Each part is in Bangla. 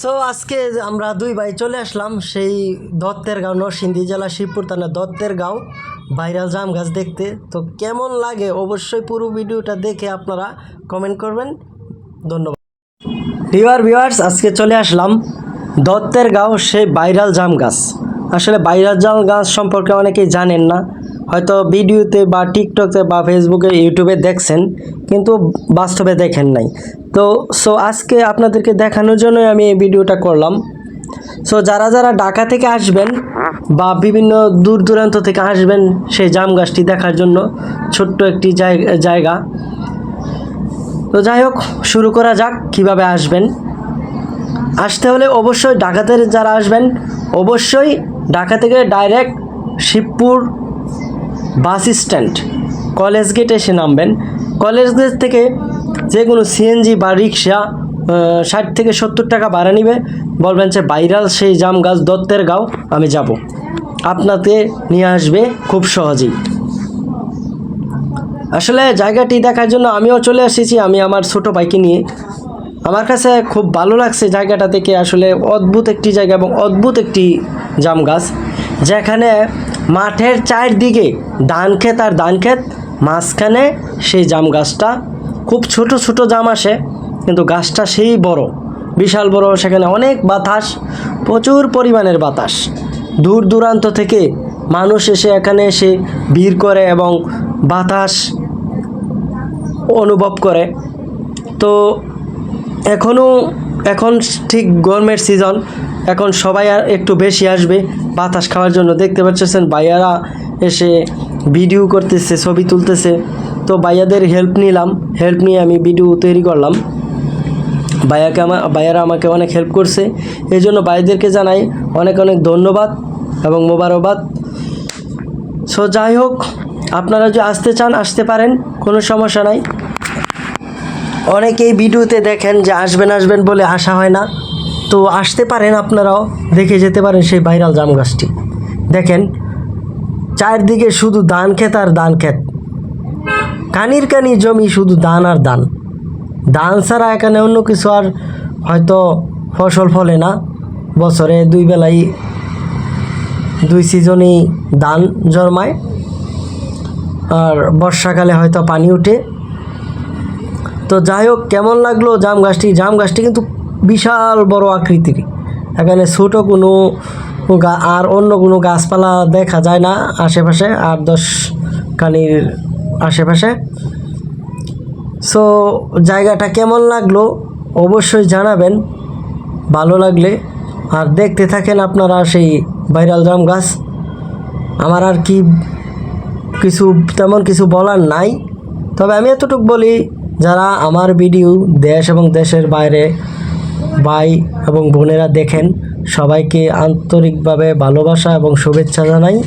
সো আজকে আমরা দুই ভাই চলে আসলাম সেই দত্তের গাঁও, নরসিংদী জেলা শিবপুর থানা দত্তের গাঁও, ভাইরাল জাম গাছ দেখতে। তো কেমন লাগে অবশ্যই পুরো ভিডিওটা দেখে আপনারা কমেন্ট করবেন। ধন্যবাদ। ভিওয়ার ভিওয়ার্স আজকে চলে আসলাম দত্তের গাঁও, সেই ভাইরাল জাম গাছ। আসলে ভাইরাল জাম গাছ সম্পর্কে অনেকেই জানেন না। হয়তো ভিডিওতে বা টিকটকে বা ফেসবুকে, ইউটিউবে দেখছেন, কিন্তু বাস্তবে দেখেন নাই। তো সো আজকে আপনাদেরকে দেখানোর জন্যই আমি এই ভিডিওটা করলাম। সো যারা যারা ঢাকা থেকে আসবেন বা বিভিন্ন দূর দূরান্ত থেকে আসবেন সেই জাম গাছটি দেখার জন্য, ছোট্ট একটি জায়গা জায়গা। তো যাই হোক, শুরু করা যাক কীভাবে আসবেন। আসতে হলে অবশ্যই ঢাকাতে যারা আসবেন, অবশ্যই ঢাকা থেকে direct Shibpur bus stand. College gate এসে নামবেন। কলেজ গেট থেকে যে কোনো সিএনজি বা রিক্সা ষাট থেকে সত্তর টাকা ভাড়া নিবে। বলবেন যে, ভাইরাল সেই জাম গাছ দত্তের গাঁও, আমি যাব। আপনাকে নিয়ে আসবে খুব সহজেই। আসলে জায়গাটি দেখার জন্য আমিও চলে এসেছি, আমি আমার ছোট বাইকে নিয়ে। আমার কাছে খুব ভালো লাগছে জায়গাটা থেকে আসলে অদ্ভুত একটি জায়গা এবং অদ্ভুত একটি জাম গাছ। যেখানে মাঠের চারদিকে ধান ক্ষেত আর ধান ক্ষেত, মাঝখানে সেই জাম গাছটা। খুব ছোট ছোট জাম আসে, কিন্তু গাছটা সেই বড়, বিশাল বড়। সেখানে অনেক বাতাস, প্রচুর পরিমাণের বাতাস। দূর দূরান্ত থেকে মানুষ এসে এখানে এসে ভিড় করে এবং বাতাস অনুভব করে। তো এখনও এখন ঠিক গরমের সিজন এখন সবাই আর একটু বেশি আসবে, বাতাস খাওয়ার জন্য। দেখতে পাচ্ছেন ভাইয়ারা এসে ভিডিও করতেছে, ছবি তুলতেছে। তো ভাইয়াদের হেল্প নিলাম হেল্প নিয়ে আমি ভিডিও তৈরি করলাম। ভাইয়াকে আমার ভাইয়ারা আমাকে অনেক হেল্প করছে। এই জন্য ভাইদেরকে জানাই অনেক অনেক ধন্যবাদ এবং মোবারকবাদ। সো যাই হোক, আপনারা যদি আসতে চান, আসতে পারেন, কোনো সমস্যা নাই। অনেকেই ভিডিওতে দেখেন যে আসবেন আসবেন বলে আসা হয় না। তো আসতে পারেন আপনারাও, দেখে যেতে পারেন সেই ভাইরাল জাম গাছটি। দেখেন, চারদিকে শুধু ধান ক্ষেত আর ধান ক্ষেত। কানির কানি জমি শুধু ধান আর ধান। ধান ছাড়া এখানে অন্য কিছু আর হয়তো ফসল ফলে না। বছরে দুই বেলাই দুই সিজনই ধান জন্মায়। আর বর্ষাকালে হয়তো পানি উঠে তো যাই হোক, কেমন লাগল জাম গাছটি? জাম গাছটি কিন্তু বিশাল বড় আকৃতির। এখানে ছোটো কোনো আর অন্য কোনো গাছপালা দেখা যায় না আশেপাশে, আট দশ কানির আশেপাশে। সো জায়গাটা কেমন লাগল অবশ্যই জানাবেন। ভালো লাগলে। আর দেখতে থাকেন আপনারা সেই ভাইরাল জাম গাছ। আমার আর কি কিছু, তেমন কিছু বলার নাই। তবে আমি এতটুকু বলি যারা আমার ভিডিও দেশ এবং দেশের বাইরে ভাই এবং বোনেরা দেখেন, সবাইকে আন্তরিকভাবে ভালোবাসা এবং শুভেচ্ছা জানাই।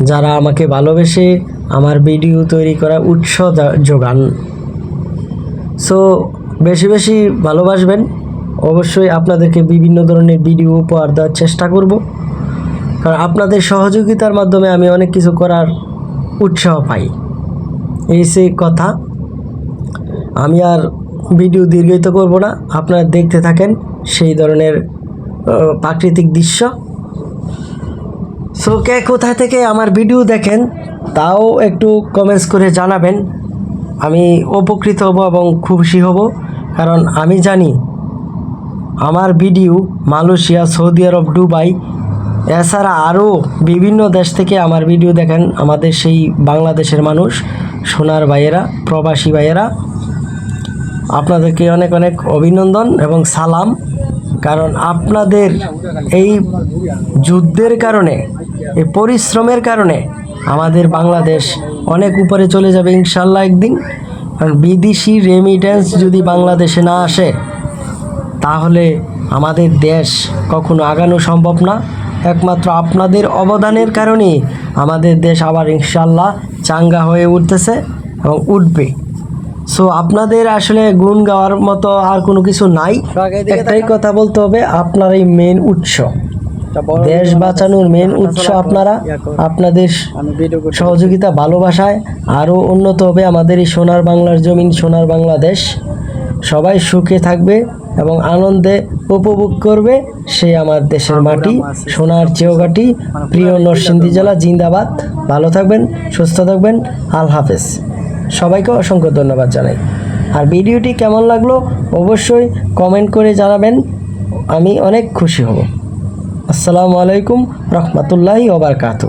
যারা আমাকে ভালোবেসে আমার ভিডিও তৈরি করা উৎস যোগান। সো, বেশি বেশি ভালোবাসবেন। অবশ্যই আপনাদেরকে বিভিন্ন ধরনের ভিডিও উপহার দেওয়ার চেষ্টা করব। কারণ আপনাদের সহযোগিতার মাধ্যমে আমি অনেক কিছু করার উৎসাহ পাই। এই সেই কথা। আমি আর ভিডিও দীর্ঘায়িত করব না। আপনারা দেখতে থাকেন সেই ধরনের প্রাকৃতিক দৃশ্য। সো কে কোথা থেকে আমার ভিডিও দেখেন, তাও একটু কমেন্টস করে জানাবেন। আমি উপকৃত হব এবং খুশি হব, কারণ আমি জানি আমার video Malaysia, Saudi Arab, Dubai, এছাড়া আরও বিভিন্ন দেশ থেকে আমার ভিডিও দেখেন আমাদের সেই বাংলাদেশের মানুষ, সোনার ভাইয়েরা, প্রবাসী ভাইয়েরা। আপনাদেরকে অনেক অনেক অভিনন্দন এবং সালাম। কারণ আপনাদের এই যুদ্ধের কারণে, এই পরিশ্রমের কারণে আমাদের বাংলাদেশ অনেক উপরে চলে যাবে ইনশাল্লাহ একদিন। কারণ বিদেশি রেমিটেন্স যদি বাংলাদেশে না আসে, তাহলে আমাদের দেশ কখনো আগানো সম্ভব না। একমাত্র আপনাদের অবদানের কারণেই আমাদের দেশ আবার ইনশাল্লাহ চাঙ্গা হয়ে উঠতেছে এবং উঠবে। সো আপনাদের আসলে গুণ গাওয়ার মতো আর কোনো কিছু নাই। একটাই কথা বলতে হবে আপনার এই মেন উৎস। দেশ বাঁচানোর মেন উৎস আপনারা। আপনাদের সহযোগিতা, ভালোবাসায় আরও উন্নত হবে আমাদের এই সোনার বাংলার জমিন, সোনার বাংলাদেশ। সবাই সুখে থাকবে এবং আনন্দে উপভোগ করবে। সে আমার দেশের মাটি, সোনার চেওগাটি। প্রিয় নরসিংদী জেলা, জিন্দাবাদ। ভালো থাকবেন, সুস্থ থাকবেন। আল হাফেজ। সবাইকে অসংখ্য ধন্যবাদ জানাই। আর ভিডিওটি কেমন লাগল অবশ্যই কমেন্ট করে জানাবেন। আমি অনেক খুশি হব। আসসালামু আলাইকুম রহমতুল্লাহি ওবরকাতু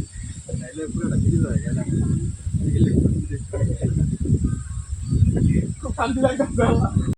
te hagan mucho